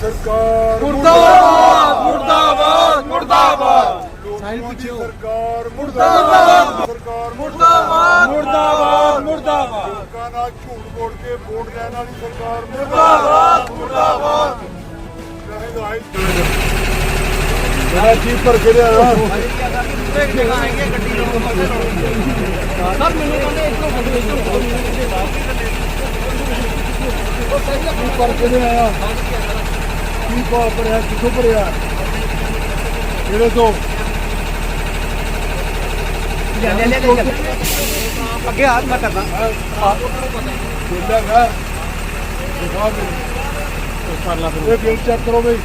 ਸਰਕਾਰ ਮੁਰਦਾਬਾਦ! ਮੁਰਦਾਬਾਦ! ਮੁਰਦਾਬਾਦ! ਲੋਕਾਂ ਦੀ ਸਰਕਾਰ ਮੁਰਦਾਬਾਦ! ਸਰਕਾਰ ਮੁਰਦਾਬਾਦ! ਮੁਰਦਾਬਾਦ! ਮੁਰਦਾਬਾਦ! ਲੋਕਾਂ ਨਾਲ ਝੂਠ ਬੋਲ ਕੇ ਵੋਟ ਲੈਣ ਵਾਲੀ ਸਰਕਾਰ ਮੁਰਦਾਬਾਦ! ਮੁਰਦਾਬਾਦ! ਮੇਰਾ ਜੀ ਪਰ ਕੇ ਲਿਆ ਕੀ ਪਰ ਕੇ ਲਿਆ ਕੀ ਪਾ ਪੜਿਆ ਕਿੱਥੋਂ ਪੜਿਆ ਇਹਦੇ ਤੋਂ ਅੱਗੇ ਹੱਥ ਮੈਂ ਕਰਦਾ ਬੋਲਿਆ ਗਾ ਦਿਖਾ ਦੇ ਕਰ ਲਾ ਇਹ ਬਿਲ ਚੈੱਕ ਕਰੋ ਬਈ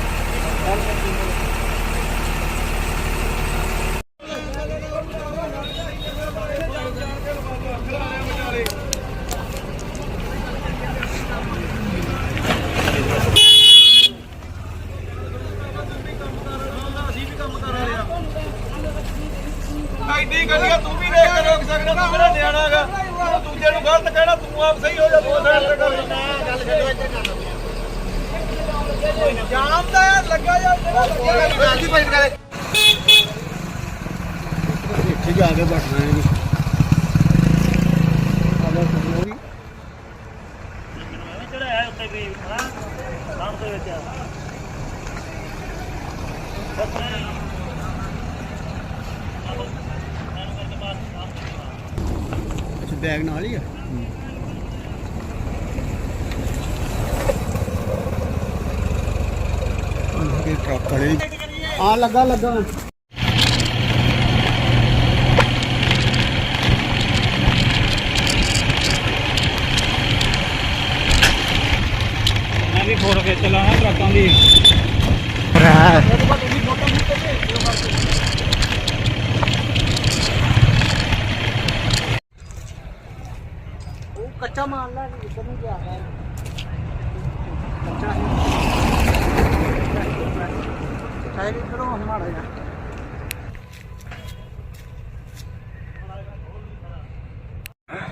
ਐਡੀ ਗਲੀਆਂ ਤੂੰ ਵੀ ਦੇਖ ਕੇ ਰੋਕ ਸਕਦਾ ਤੂੰ ਮੇਰਾ ਨਿਆਣਾ ਹੈਗਾ ਤੂੰ ਦੂਜੇ ਨੂੰ ਗਲਤ ਕਹਿਣਾ ਤੂੰ ਆਪ ਸਹੀ ਹੋ ਜਾ ਤੂੰ ਸਾਈਡ ਤੇ ਕਰ ਜਾਮ ਦਾ ਯਾਰ ਲੱਗਾ ਯਾਰ ਜਿਹੜਾ ਲੱਗਿਆ। ਠੀਕ ਹੈ ਆਗੇ ਬੈਠਣਾ ਹੈ ਚੜਾਇਆ ਉੱਤੇ ਵੀ ਹਾਂ? ਸਾਹਮ ਦੇ ਵਿੱਚ ਬੈਗ ਨਾਲ ਹੀ ਹੈ ਇਹ ਟਰੱਕ ਵਾਲੇ। ਆ ਲੱਗਾ ਲੱਗਾ। ਮੈਂ ਵੀ ਫੋਟੋ ਖਿੱਚ ਲਾਣਾ ਟਰੱਕਾਂ ਦੀ ਉਹ ਕੱਚਾ ਮਾਲ ਲਾ ਕੇ ਕਿੱਧਰ ਨੂੰ ਗਿਆ ਹੈ ਕੱਚਾ ਹੈ ਟਾਇਰ ਇਧਰੋਂ ਹਮਾੜਾ ਜਾ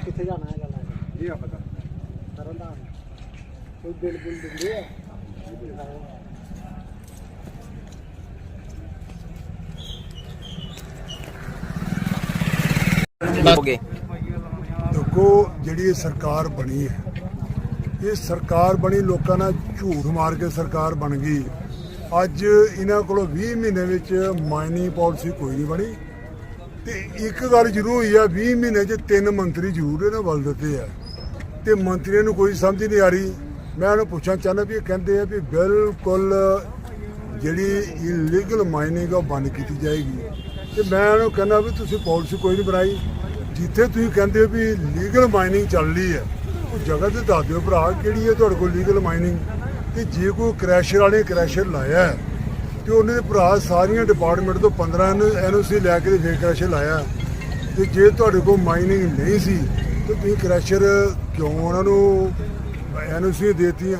ਕਿੱਥੇ ਜਾਣਾ ਹੈ ਗੱਲ ਇਹ ਆ ਪਤਾ ਤਰਨ ਦਾ ਕੋਈ ਬਿਲ ਬੁਲ ਦਿੰਦੇ ਆ ਦੇਖੋ ਜਿਹੜੀ ਇਹ ਸਰਕਾਰ ਬਣੀ ਹੈ, ਇਹ ਸਰਕਾਰ ਬਣੀ, ਲੋਕਾਂ ਨਾਲ ਝੂਠ ਮਾਰ ਕੇ ਸਰਕਾਰ ਬਣ ਗਈ। ਅੱਜ ਇਹਨਾਂ ਕੋਲੋਂ 20 ਮਹੀਨੇ ਵਿੱਚ ਮਾਈਨਿੰਗ ਪਾਲਿਸੀ ਕੋਈ ਨਹੀਂ ਬਣੀ। ਤੇ ਇੱਕ ਗੱਲ ਜ਼ਰੂਰ ਹੋਈ ਆ 20 ਮਹੀਨੇ 'ਚ ਤਿੰਨ ਮੰਤਰੀ ਜ਼ਰੂਰ ਇਹਨਾਂ ਵੱਲ ਦਿੱਤੇ ਆ। ਤੇ ਮੰਤਰੀਆਂ ਨੂੰ ਕੋਈ ਸਮਝ ਨਹੀਂ ਆ ਰਹੀ। ਮੈਂ ਉਹਨੂੰ ਪੁੱਛਣਾ ਚਾਹੁੰਦਾ ਵੀ ਇਹ ਕਹਿੰਦੇ ਆ ਵੀ ਬਿਲਕੁਲ ਜਿਹੜੀ ਇਲੀਗਲ ਮਾਈਨਿੰਗ ਆ ਉਹ ਬੰਦ ਕੀਤੀ ਜਾਏਗੀ। ਤੇ ਮੈਂ ਉਹਨੂੰ ਕਹਿੰਦਾ ਵੀ ਤੁਸੀਂ ਪਾਲਿਸੀ ਕੋਈ ਨਹੀਂ ਬਣਾਈ। ਜਿੱਥੇ ਤੁਸੀਂ ਕਹਿੰਦੇ ਹੋ ਵੀ ਲੀਗਲ ਮਾਈਨਿੰਗ ਚੱਲ ਰਹੀ ਹੈ ਉਹ ਜਗ੍ਹਾ ਤੇ ਦੱਸ ਦਿਓ ਭਰਾ ਕਿਹੜੀ ਹੈ ਤੁਹਾਡੇ ਕੋਲ ਲੀਗਲ ਮਾਈਨਿੰਗ ਤੇ ਜੇ ਕੋਈ ਕ੍ਰੈਸ਼ਰ ਵਾਲੇ ਕ੍ਰੈਸ਼ਰ ਲਾਇਆ ਹੈ, ਤੇ ਉਹਨੇ ਦੇ ਭਰਾ ਸਾਰੀਆਂ ਡਿਪਾਰਟਮੈਂਟ ਤੋਂ 15 ਐਨਓਸੀ ਲੈ ਕੇ ਤੇ ਫੇਰ ਕ੍ਰੈਸ਼ਰ ਲਾਇਆ ਤੇ ਜੇ ਤੁਹਾਡੇ ਕੋਲ ਮਾਈਨਿੰਗ ਨਹੀਂ ਸੀ ਤੇ ਤੁਸੀਂ ਕ੍ਰੈਸ਼ਰ ਕਿਉਂ ਉਹਨਾਂ ਨੂੰ ਐਨਓਸੀ ਦੇਤੀਆਂ?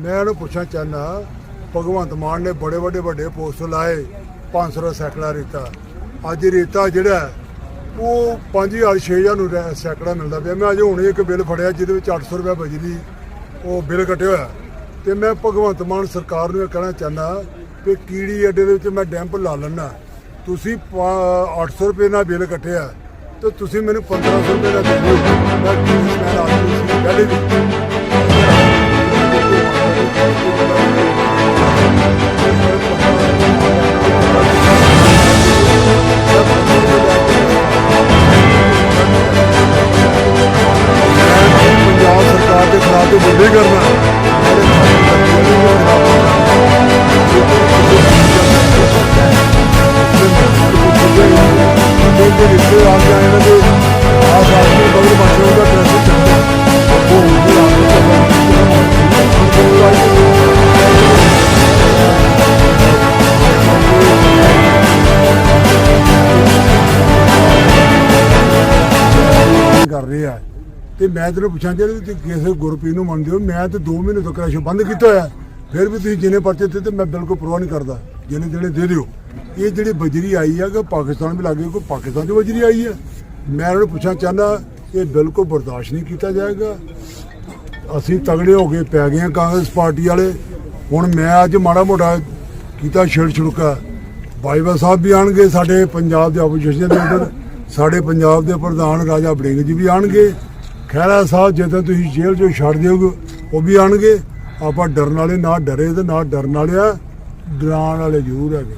ਮੈਂ ਉਹਨੂੰ ਪੁੱਛਣਾ ਚਾਹੁੰਦਾ ਭਗਵੰਤ ਮਾਨ ਨੇ ਬੜੇ ਵੱਡੇ ਵੱਡੇ ਪੋਸਟਰ ਲਾਏ 500 ਦਾ ਸੈਕੜਾ ਰੇਤਾ। ਅੱਜ ਰੇਤਾ ਜਿਹੜਾ ਉਹ 5000 6000 ਨੂੰ ਰੈ- ਸੈਕੜਾ ਮਿਲਦਾ ਪਿਆ। ਮੈਂ ਅੱਜ ਹੁਣੇ ਇੱਕ ਬਿੱਲ ਫੜਿਆ ਜਿਹਦੇ ਵਿੱਚ 800 ਰੁਪਏ ਬਿਜਲੀ ਉਹ ਬਿੱਲ ਕੱਟਿਆ ਹੋਇਆ। ਤੇ ਮੈਂ ਭਗਵੰਤ ਮਾਨ ਸਰਕਾਰ ਨੂੰ ਇਹ ਕਹਿਣਾ ਚਾਹੁੰਦਾ ਕਿ ਕੀੜੀ ਅੱਡੇ ਦੇ ਵਿੱਚ ਮੈਂ ਡੈਂਪ ਲਾ ਲੈਣਾ ਤੁਸੀਂ ਪਾ- 800 ਰੁਪਏ ਨਾਲ ਬਿੱਲ ਕੱਟਿਆ, ਤੇ ਤੁਸੀਂ ਮੈਨੂੰ 1500 ਰੁਪਏ ਦਾ ਦਿਓ। ਮੈਂ ਕੀੜੀ ਮੈਂ ਲਾ ਦੂੰਗੀ ਪਹਿਲੇ ਵੀ। ਕਰ ਰਹੇ ਆ। ਤੇ ਮੈਂ ਤੈਨੂੰ ਪੁੱਛਾਂ ਜੇ ਤੁਸੀਂ ਕਿਸੇ ਗੁਰਪ੍ਰੀਤ ਨੂੰ ਮੰਨਦੇ ਹੋ, ਮੈਂ ਤੇ 2 ਮਹੀਨੇ ਤੋਂ ਕ੍ਰੈਸ਼ ਬੰਦ ਕੀਤਾ ਹੋਇਆ। ਫਿਰ ਵੀ ਤੁਸੀਂ ਜਿੰਨੇ ਪਰਚੇ ਦਿੱਤੇ ਤੇ ਮੈਂ ਬਿਲਕੁਲ ਪਰਵਾਹ ਨਹੀਂ ਕਰਦਾ। ਜਿਹਨੇ ਜਿਹੜੇ ਦੇ ਦਿਓ। ਇਹ ਜਿਹੜੀ ਬਜਰੀ ਆਈ ਆ, ਕਿ ਪਾਕਿਸਤਾਨ ਵੀ ਲੱਗੇ, ਕੋਈ ਪਾਕਿਸਤਾਨ ਤੋਂ ਬਜਰੀ ਆਈ ਹੈ ਮੈਂ ਉਹਨਾਂ ਨੂੰ ਪੁੱਛਣਾ ਚਾਹੁੰਦਾ, ਇਹ ਬਿਲਕੁਲ ਬਰਦਾਸ਼ਤ ਨਹੀਂ ਕੀਤਾ ਜਾਏਗਾ। ਅਸੀਂ ਤਗੜੇ ਹੋ ਕੇ ਪੈ ਗਏ ਹਾਂ ਕਾਂਗਰਸ ਪਾਰਟੀ ਵਾਲੇ। ਹੁਣ ਮੈਂ ਅੱਜ ਮਾੜਾ ਮੋਟਾ ਕੀਤਾ ਛੇੜ ਛੁੜਕਾ ਬਾਈਬਾ ਸਾਹਿਬ ਵੀ ਆਣਗੇ ਸਾਡੇ ਪੰਜਾਬ ਦੇ ਆਪੋਜੀਸ਼ਨ ਦੇ ਲੀਡਰ ਸਾਡੇ ਪੰਜਾਬ ਦੇ ਪ੍ਰਧਾਨ ਰਾਜਾ ਬੜਿੰਗ ਜੀ ਵੀ ਆਣਗੇ। ਖਹਿਰਾ ਸਾਹਿਬ, ਜਦੋਂ ਤੁਸੀਂ ਜੇਲ੍ਹ ਚੋਂ ਛੱਡ ਦਿਓਗੇ, ਉਹ ਵੀ ਆਣਗੇ। ਆਪਾਂ ਡਰਨ ਵਾਲੇ ਨਾ ਡਰੇ ਤੇ ਨਾ ਡਰਨ ਵਾਲੇ ਆ ਡਰਾਉਣ ਵਾਲੇ ਜ਼ਰੂਰ ਹੈਗੇ।